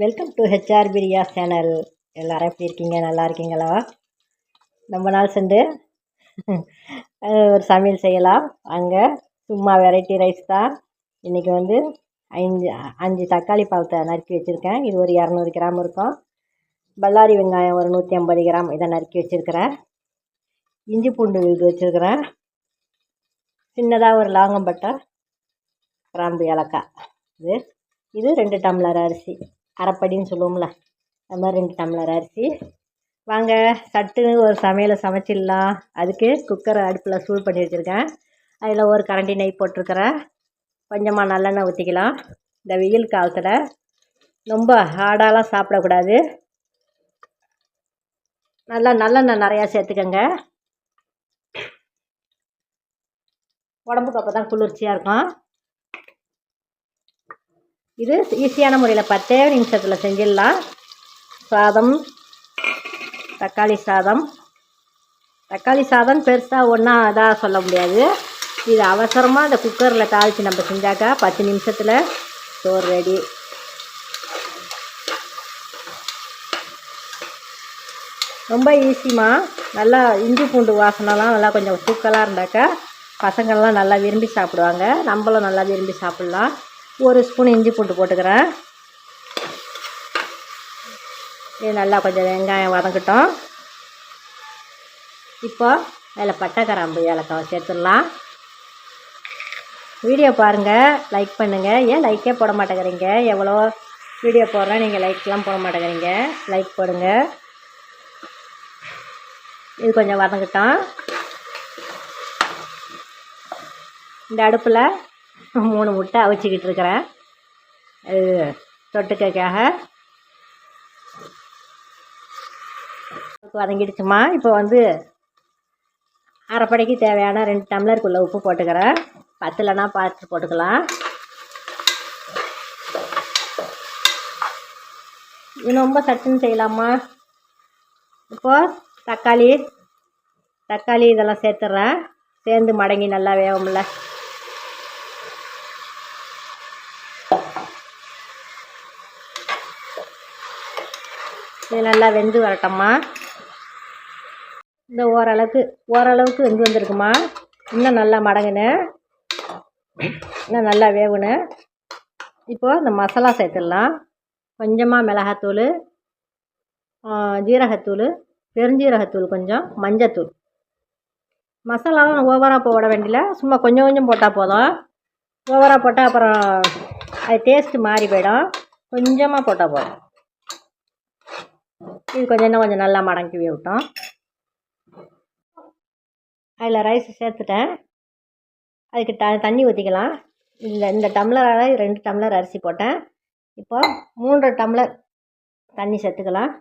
Welcome to HR Priya channel எல்லாரும் எப்படி இருக்கீங்க? நல்லா இருக்கீங்களா? ரொம்ப நாள் சென்று ஒரு சமையல் செய்யலாம். அங்கே சும்மா வெரைட்டி ரைஸ் தான். இன்றைக்கி வந்து ஐந்து அஞ்சு தக்காளி பழத்தை நறுக்கி வச்சுருக்கேன். இது ஒரு இரநூறு கிராம் இருக்கும். பல்லாரி வெங்காயம் ஒரு நூற்றி ஐம்பது கிராம். இதை நறுக்கி வச்சுருக்கிறேன். இஞ்சி பூண்டு விழுது வச்சுருக்கிறேன். சின்னதாக ஒரு லாங்கம்பட்டை கிராம்பு ஏலக்காய். இது இது ரெண்டு டம்ளர் அரிசி. அரைப்படின்னு சொல்லுவோம்ல. அது மாதிரி ரெண்டு டம்ளர் அரிசி. வாங்க சட்டுன்னு ஒரு சமையலை சமைச்சிடலாம். அதுக்கு குக்கரை அடுப்பில் சூடு பண்ணி வச்சுருக்கேன். அதில் ஒரு கரண்டி நெய் போட்டிருக்கிறேன். கொஞ்சமாக நல்லெண்ணெய் ஊற்றிக்கலாம் இந்த வெயில் காலத்தில் ரொம்ப ஹார்டாலாம் சாப்பிடக்கூடாது. நல்லா நல்லெண்ணெய் நிறையா சேர்த்துக்கங்க. உடம்புக்கு அப்போ தான் குளிர்ச்சியாக இருக்கும். இது ஈஸியான முறையில் பத்தே நிமிஷத்தில் செஞ்சிடலாம். சாதம் தக்காளி சாதம். தக்காளி சாதம் பெருசாக ஒன்றா இதாக சொல்ல முடியாது. இது அவசரமாக இந்த குக்கரில் தாளித்து நம்ம செஞ்சாக்கா பத்து நிமிஷத்தில் சோறு ரெடி. ரொம்ப ஈஸிமா நல்லா இஞ்சி பூண்டு வாசனைலாம் நல்லா கொஞ்சம் தூக்கலாக இருந்தாக்கா பசங்கள்லாம் நல்லா விரும்பி சாப்பிடுவாங்க. நம்மளும் நல்லா விரும்பி சாப்பிட்லாம். ஒரு ஸ்பூன் இஞ்சி பூண்டு போட்டுக்கிறேன். இது நல்லா கொஞ்சம் வெங்காயம் வதங்கட்டும். இப்போ அதில் பட்டை கிராம்பு ஏலக்காவை சேர்த்துடலாம். வீடியோ பாருங்கள் லைக் பண்ணுங்கள் ஏன் லைக்கே போட மாட்டேங்கிறீங்க? எவ்வளோ வீடியோ போடுறேன் நீங்கள் லைக்லாம் போட மாட்டேங்கிறீங்க? லைக் போடுங்க. இது கொஞ்சம் வதங்கட்டும். இந்த அடுப்பில் மூணு முட்டை அவிச்சிக்கிட்டு இருக்கிறேன். தொட்டுக்கைக்காக. வதங்கிடுச்சுமா. இப்போ வந்து அரைப்படைக்கு தேவையான ரெண்டு டம்ளருக்குள்ளே உப்பு போட்டுக்கிறேன். பத்துலனா பார்த்து போட்டுக்கலாம். இது ரொம்ப சட்டுன்னு செய்யலாமா? இப்போது தக்காளி தக்காளி இதெல்லாம் சேர்த்துட்றேன் சேர்ந்து மடங்கி நல்லா வேகும்ல. இது நல்லா வெந்து வரட்டம்மா. இந்த ஓரளவுக்கு ஓரளவுக்கு வெந்து வந்திருக்குமா? இன்னும் நல்லா மடங்குனேன் இன்னும் நல்லா வேகணும் இப்போது இந்த மசாலா சேர்த்துடலாம். கொஞ்சமாக மிளகாத்தூள் ஜீரகத்தூள் பெருஞ்சீரகத்தூள் கொஞ்சம் மஞ்சத்தூள். மசாலாலாம் ஓவராக போட வேண்டியல. சும்மா கொஞ்சம் கொஞ்சம் போட்டால் போதும். ஓவராக போட்டால் அப்புறம் அது டேஸ்ட்டு மாறி போயிடும். கொஞ்சமாக போட்டால் போதும். இது கொஞ்சம் இன்னும் கொஞ்சம் நல்லா மடங்கி விட்டோம். அதில் ரைஸ் சேர்த்துட்டேன். அதுக்கு த தண்ணி ஊற்றிக்கலாம் இந்த இந்த டம்ளரால் ரெண்டு டம்ளர் அரிசி போட்டேன். இப்போ மூன்றரை டம்ளர் தண்ணி சேர்த்துக்கலாம்.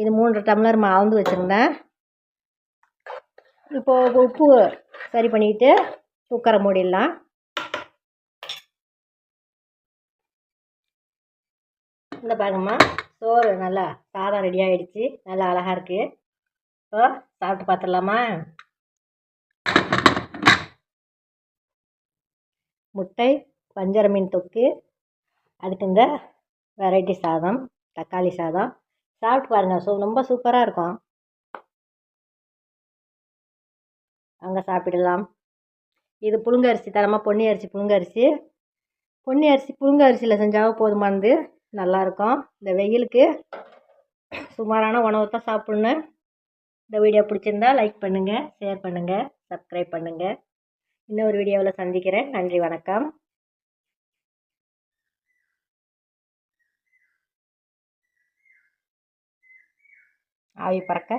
இது மூன்றரை டம்ளர் அளந்து வச்சுருந்தேன். இப்போது உப்பு சரி பண்ணிக்கிட்டு குக்கரை மூடிடலாம். இந்த பாருங்கம்மா. சோறு நல்லா சாதம் ரெடி ஆகிடுச்சு நல்லா அழகாக இருக்குது இப்போ சாப்பிட்டு பார்த்துடலாமா? முட்டை வஞ்சர மீன் தொக்கு அதுக்கு இந்த வெரைட்டி சாதம் தக்காளி சாதம். சாப்பிட்டு பாருங்கள் ஸோ ரொம்ப சூப்பராக இருக்கும். அங்கே சாப்பிடலாம். இது புழுங்கரிசி தரமாக பொன்னி அரிசி புழுங்க அரிசி பொன்னி அரிசி புழுங்க அரிசியில் செஞ்சால் போதுமானது. நல்லாயிருக்கும் இந்த வெயிலுக்கு சுமாரான உணவு தான் சாப்பிட்ணும். இந்த வீடியோ பிடிச்சிருந்தா லைக் பண்ணுங்கள் ஷேர் பண்ணுங்கள் சப்ஸ்கிரைப் பண்ணுங்கள் இன்னொரு வீடியோவில் சந்திக்கிறேன். நன்றி வணக்கம். ஆவி பறக்க.